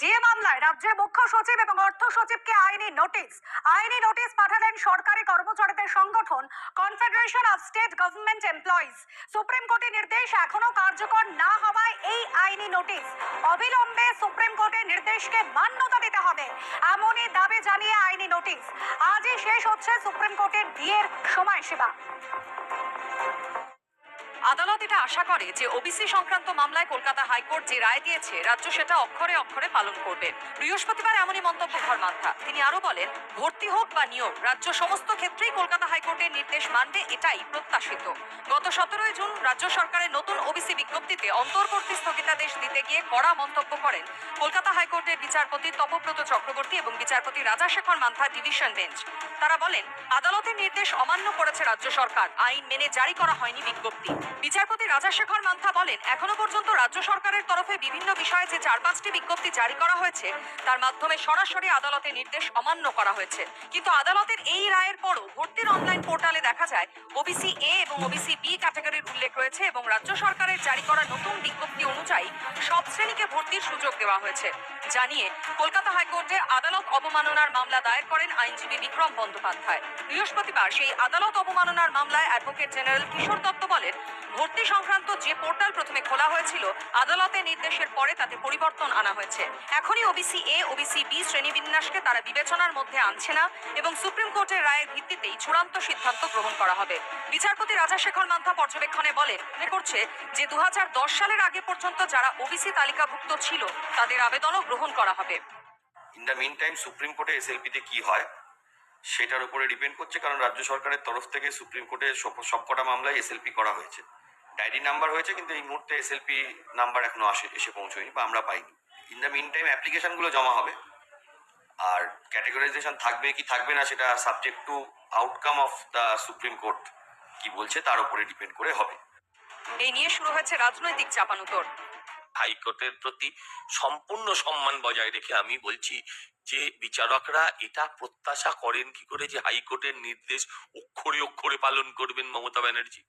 DA মামলায় রাজ্যের মুখ্য সচিব এবং অর্থ সচিবকে আইনি নোটিশ আইনি নোটিশ পাঠালেন সরকারি কর্মচারীদের সংগঠন confederation of state government employees Supreme কোর্টের নির্দেশ এখনও কার্যকর না হওয়ায় এই আইনি নোটিশ। অবিলম্বে সুপ্রিম কোর্টের নির্দেশকে মান্যতা দিতে হবে, এমনই দাবি জানিয়ে আইনি নোটিশ। আজই শেষ হচ্ছে সুপ্রিম কোর্টের ডিএর সময়সীমা। আদালত এটা আশা করে যে ওবিসি সংক্রান্ত মামলায় কলকাতা হাইকোর্ট যে রায় দিয়েছে, রাজ্য সেটা অক্ষরে অক্ষরে পালন করবে। বৃহস্পতিবার এমনই মন্তব্য ধর্মান্থা তিনি আরও বলেন, ভর্তি হোক বা নিয়োগ, রাজ্য সমস্ত ক্ষেত্রেই কলকাতা হাইকোর্টের নির্দেশ মানবে, এটাই প্রত্যাশিত। গত সতেরোই জুন রাজ্য সরকারের নতুন ওবিসি বিজ্ঞপ্তিতে অন্তর্বর্তী স্থগিতাদেশ দিতে গিয়ে কড়া মন্তব্য করেন কলকাতা হাইকোর্টের বিচারপতি তপব্রত চক্রবর্তী এবং বিচারপতি রাজাশেখর মান্থা ডিভিশন বেঞ্চ। তারা বলেন, আদালতের নির্দেশ অমান্য করেছে রাজ্য সরকার, আইন মেনে জারি করা হয়নি বিজ্ঞপ্তি। বিচারপতি রাজাশেখর মান্থা বলেন, এখনও পর্যন্ত রাজ্য সরকারের তরফে বিভিন্ন বিষয়ে যে চার পাঁচটি বিজ্ঞপ্তি জারি করা হয়েছে, তার মাধ্যমে সরাসরি আদালতের নির্দেশ অমান্য করা হয়েছে। কিন্তু আদালতের এই রায়ের পরও ভর্তির অনলাইন পোর্টালে দেখা যায়, ওবিসি এ এবং ওবিসি বি ক্যাটাগরির উল্লেখ রয়েছে এবং রাজ্য সরকারের জারি করা নতুন বিজ্ঞপ্তি অনুযায়ী সব শ্রেণীকে ভর্তির সুযোগ দেওয়া হয়েছে। জানিয়ে কলকাতা হাইকোর্টে আদালত অবমাননার মামলা দায়ের করেন আইনজীবী বিক্রম বন্দ্যোপাধ্যায়। বৃহস্পতিবার সেই আদালত অবমাননার মামলায় অ্যাডভোকেট জেনারেল কিশোর দত্ত বলেন, ভর্তি সংক্রান্ত যে পোর্টাল প্রথমে খোলা হয়েছিল, আদালতের নির্দেশের পরে তাতে পরিবর্তন আনা হয়েছে। এখনই ওবিসি এ, ওবিসি বি শ্রেণীবিন্যাসকে তারা বিবেচনার মধ্যে আনছে না এবং সুপ্রিম কোর্টের রায়ের ভিত্তিতেই চূড়ান্ত সিদ্ধান্ত গ্রহণ করা হবে। বিচারপতি রাজাশেখর মান্থা পর্যবেক্ষণে বলেন, মনে করছে যে দু সালের আগে পর্যন্ত যারা ওবিসি তালিকাভুক্ত ছিল, তাদের আবেদনও গ্রহণ করা হবে। In the meantime supreme কোর্টে এসএলপিতে কি হয়, সেটার উপরে ডিপেন্ড করছে, কারণ রাজ্য সরকারের তরফ থেকে সুপ্রিম কোর্টে সবকটা মামলায় এসএলপি করা হয়েছে। ডায়েরি নাম্বার হয়েছে, কিন্তু এই মুহূর্তে এসএলপি নাম্বার এখনও আসে, এসে পৌঁছয়নি বা আমরা পাইনি। ইন দ্য মিন টাইম অ্যাপ্লিকেশনগুলো জমা হবে। আর ক্যাটেগরাইজেশন থাকবে কি থাকবে না, সেটা subject to outcome of the Supreme Court কি বলছে তার উপরে ডিপেন্ড করে হবে। এই নিয়ে শুরু হয়েছে রাজনৈতিক চাপানুতর। হাইকোর্টের প্রতি সম্পূর্ণ সম্মান বজায় রেখে আমি বলছি যে বিচারকরা এটা প্রত্যাশা করেন কি করে যে হাইকোর্টের নির্দেশ অক্ষরে অক্ষরে পালন করবেন মমতা ব্যানার্জি।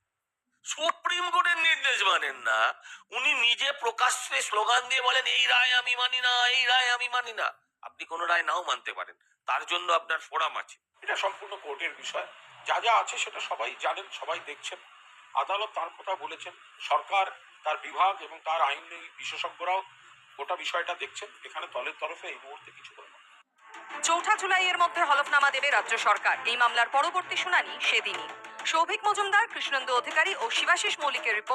সুপ্রিম কোর্টের নির্দেশ মানেন না। উনি নিজে প্রকাশ্যে স্লোগান দিয়ে বলেন এই রায় আমি মানি না এই রায় আমি মানি না। আপনি কোনো রায় নাও মানতে পারেন। তার জন্য আপনার ফোরাম আছে। এটা সম্পূর্ণ কোর্টের বিষয়। যা যা আছে সেটা সবাই জানেন, সবাই দেখছেন। আদালত তার কথা বলেছেন। সরকার, তার বিভাগ এবং তার আইন বিশেষজ্ঞরাও গোটা বিষয়টা দেখছেন। এখানে দলের তরফে এই মুহূর্তে কিছু করে না। চৌঠা জুলাইয়ের মধ্যে হলফনামা দেবে রাজ্য সরকার। এই মামলার পরবর্তী শুনানি সেদিনই। সৌভিক মজুমদার, কৃষ্ণেন্দু অধিকারী ও শিবাশিস মৌলিকের রিপোর্ট।